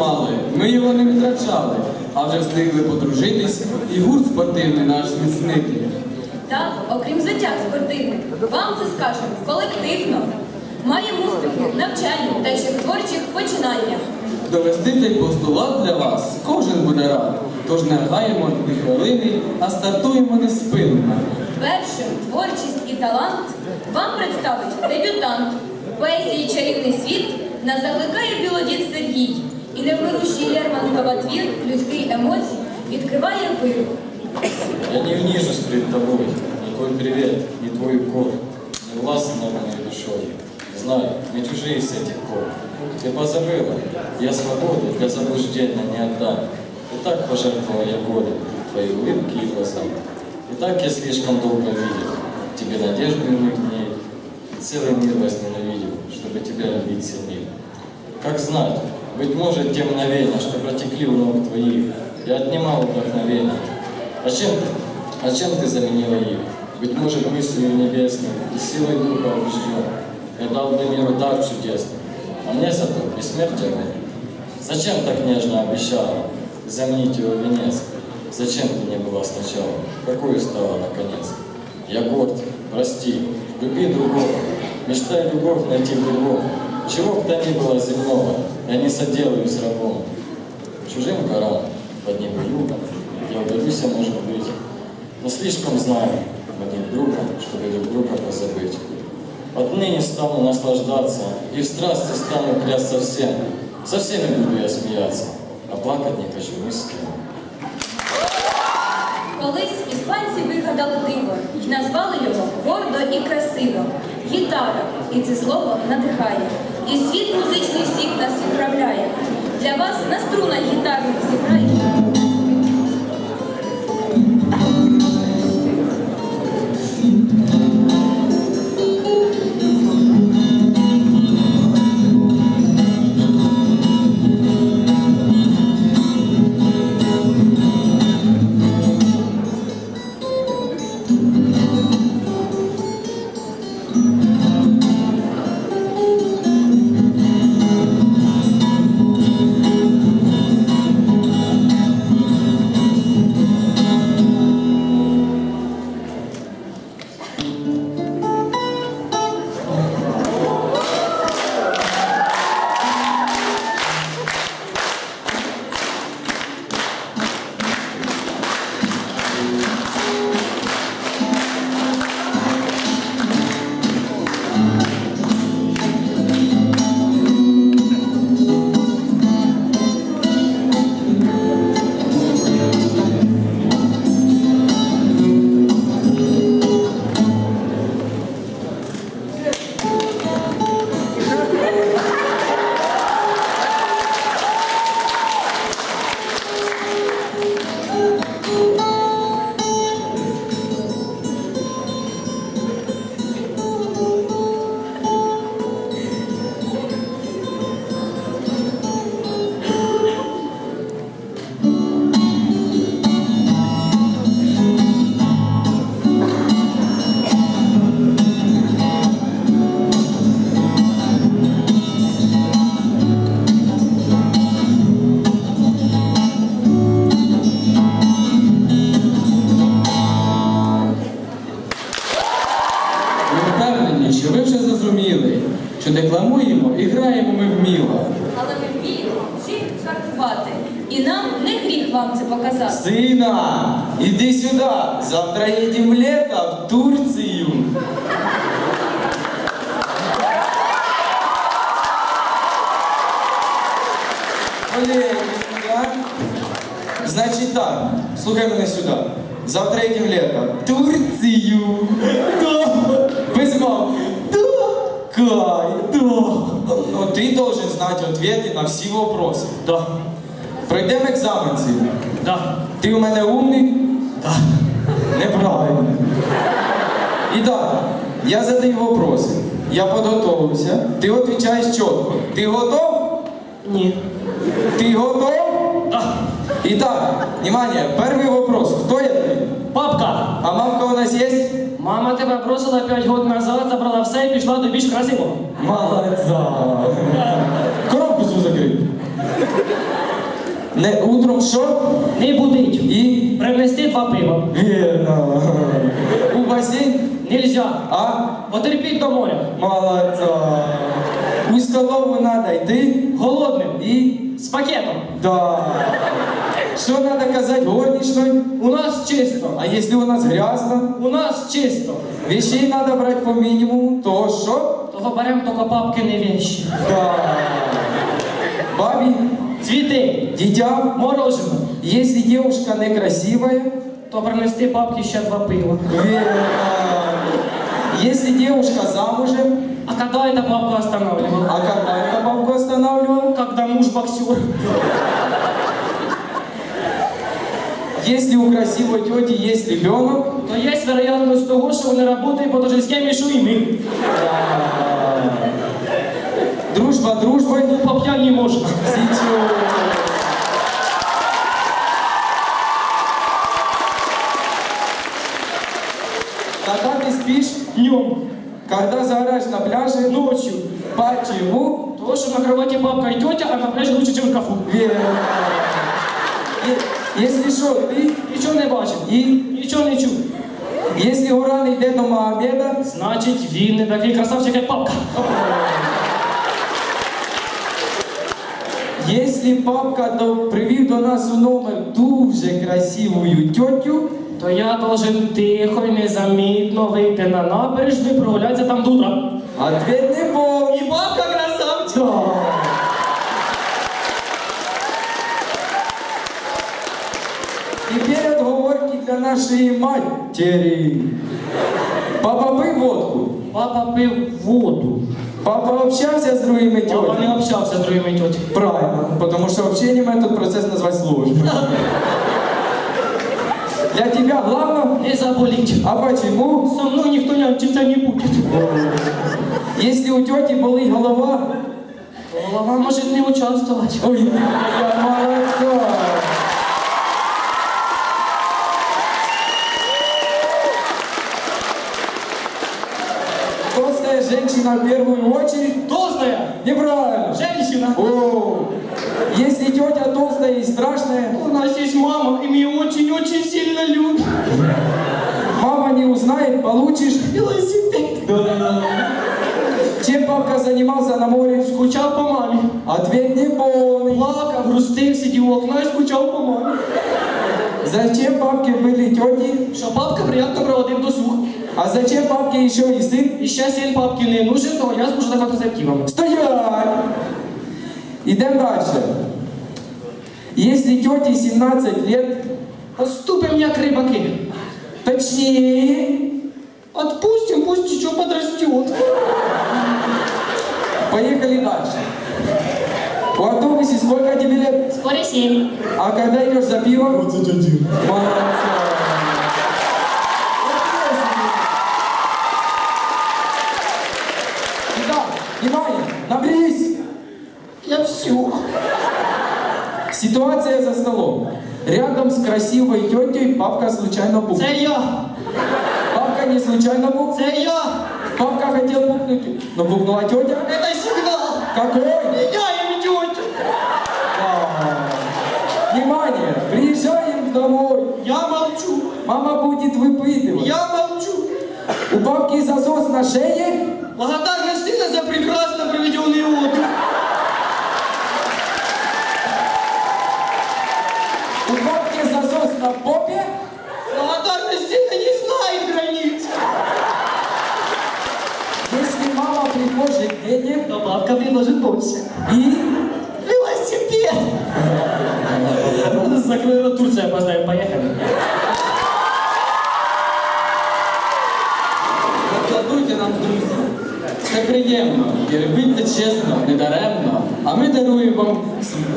Мали, ми його не витрачали, а вже встигли подружитись, і гурт спортивний наш зміцнити. Та, окрім звиття спортивних, вам це скажемо колективно. Маємо успіхи в навчанні та ще творчих починаннях. Довести цей постулат для вас кожен буде рад. Тож не гаємо ні хвилини, а стартуємо неспинно. Першим творчість і талант вам представить дебютант. Поезії чарівний світ нас закликає білодід Сергій. І невмирущий Лермонтова твір людських емоцій відкриває вир. Я не унижусь перед тобой, ни твой привет, ни твой укор, не властен над моей душой. Знай, мы чужие с этих пор. Ты позабыла, я свободы для заблуждения не отдам. И так пожертвовал я годы, твои улыбки и глаза. И так я слишком долго видел тебе надежду иных дней, и целый мир возненавидел, чтобы тебя любить сильнее. Как знать, быть может, те мгновения, что протекли у ног твоих, я отнимал вдохновение. А чем ты? А чем ты заменила их? Быть может, мыслью небесной и силой духа убежден. Я дал бы миру дар чудесный, а мне зато бессмертие было. Зачем так нежно обещала заменить его венец? Зачем ты не была сначала? Какой стала наконец? Я горд, прости, люби другого, мечтай любовь найти в другом. Чего бы то ни было земного, я не соделаюсь рабом. Чужим горам, под ним югом, я удалюсь, может быть, но слишком знаю мы друг друга, чтобы друг друга позабыть. Отныне стану наслаждаться, и в страсти стану клясться всем. Со всеми буду я смеяться, а плакать не хочу ни с кем. Колись іспанці вигадали диво і назвали його гордо і красиво. Гітара. І це слово надихає. І світ музичний всіх нас відправляє. Для вас на струнах гітарних зіграє. Блин, да? Значит так, слухай мене сюди. Завтра едем лето. В Турцию. Да. Без мамы. Да. Кай. Да. Но ты должен знать ответы на всі вопросы. Да. Пройдемо екзамен сьогодні. Да. Ти у мене умний? Так. Неправильно. І так, я задаю вопроси. Я підготовився. Ти відповідаєш чітко. Ти готов? Ні. Ти готов? Да. І так, внимание, перший вопрос. Хто я? Папка, А мамка у нас є? мама тебе бросила 5 років назад, забрала все і пішла до більш красивого. Молодця. Коробку свою закрий. Не утром що? Не будить. І Принести два пива. вірно. У басейн? Нельзя. А? Потерпіть до моря. Молодця. У столову надо йти Голодним. і З пакетом. да. Що надо казати горничной? У нас чисто. А якщо у нас грязно? У нас чисто. Вещей надо брати по мінімуму, то що? Того берем тільки папки не вещи. Да. Бабі, Цвіти. дитя, Мороженое. если девушка некрасивая, То принести папки ще два пива. верно. Если девушка замужем, А когда эта папка останавливала? а когда эта бабку останавливала? Когда муж боксер. Если у красивой тети есть ребенок, То є вероятність того, що вони працюють по той же схемі, що і ми. дружба дружбой, Ну, по п'яні можна. сейчас. Когда ты спишь, Днем. когда загораешь на пляже, Ночью. почему? Того, що на кроваті папка і тетя, а на пляжі лучше, ніж в кафу. Верно. Если что, ты Нічого не бачив. и Нічого не чув. если Гуран йде до Моhamеда, Значить, він не такий красавчик, як папка. Если папка до, привів до нас у номер дуже красивую тетю, То я должен тихо і незамітно вийти на набережну і прогулятися там до утра. ответ не помню. І бабка красавчик. Да. Нашей матери. Папа пив водку. Папа пив воду. Папа общався з другими Папа не общався з другими тьотями. Правильно, потому что общением этот процесс назвать сложно. Для тебя главное, Не заболіть. а почему? Со мною ніхто нянчиться не буде. Если у тети болит голова, Голова може не участвувати. ой, моя молодца. Толстая женщина в первую очередь? Толстая. Неправильно. Женщина. О, если тетя толстая и страшная, У нас есть мама, и мы ее очень-очень сильно любим. мама не узнает, получишь. Велосипед. Чем папка занимался на море? Скучав по мамі. Ответ не полный. Плакав, грустив, сидів у окна і скучав по мамі. Зачем папке были тети? Що папка приємно проводив досуг. А зачем папке еще и сын? І ще син папки не нужен, то я зможу так з активами. Стоять! Идем дальше. Если тете 17 лет, Поступим як рибаки. точнее, Отпустим, пусть еще подрастет. поехали дальше. У автобусе сколько тебе лет? Скоро сім. А когда идешь за пивом? 21. Молодца. Итак, внимание, наберись. Я все. Ситуация за столом. Рядом с красивой тетей папка случайно пукнул. Це я. Папка не случайно пукнул. Це я. Папка хотел пукнуть, но пукнула тетя. Это сигнал. Какой? Меняем тетю. А, Внимание, приезжаем домой. Я молчу. Мама будет выпытывать. Я молчу. У папки засос на шее. Благодарность У папки засос на попе. Благодарность сына не знает границ. Если мама предложит денег Но бабка предложит больше. и... Велосипед. Закрой рот, Турция, поздравим, поехали. Аплодуйте нам, друзі. Це приємно і робіть це чесно, недаремно. А ми даруємо вам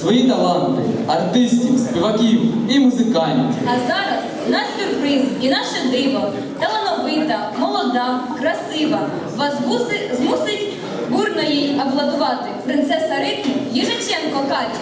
свої таланти, артистів, співаків і музикантів. А зараз у нас сюрприз і наше диво. Талановита, молода, красива. Вас буси змусить бурно їй аплодувати. Принцеса ритму Єжиченко Катя.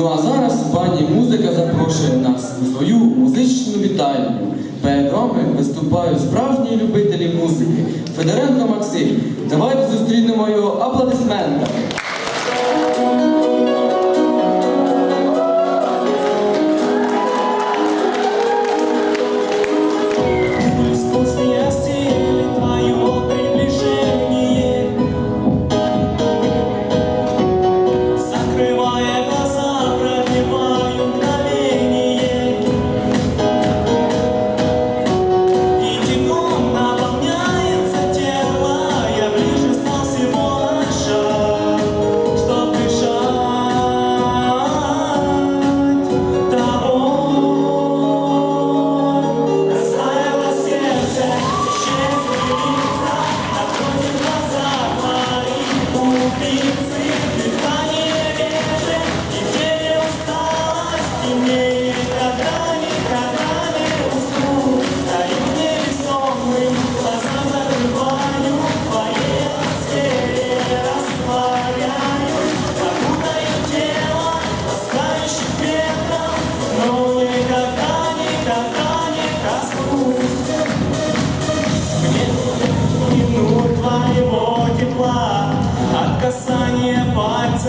Ну а зараз пані музика запрошує нас у свою музичну вітальню. Перед вами виступають справжні любителі музики. Федоренко Максим. Давайте зустрінемо його аплодисментами.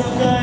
of God.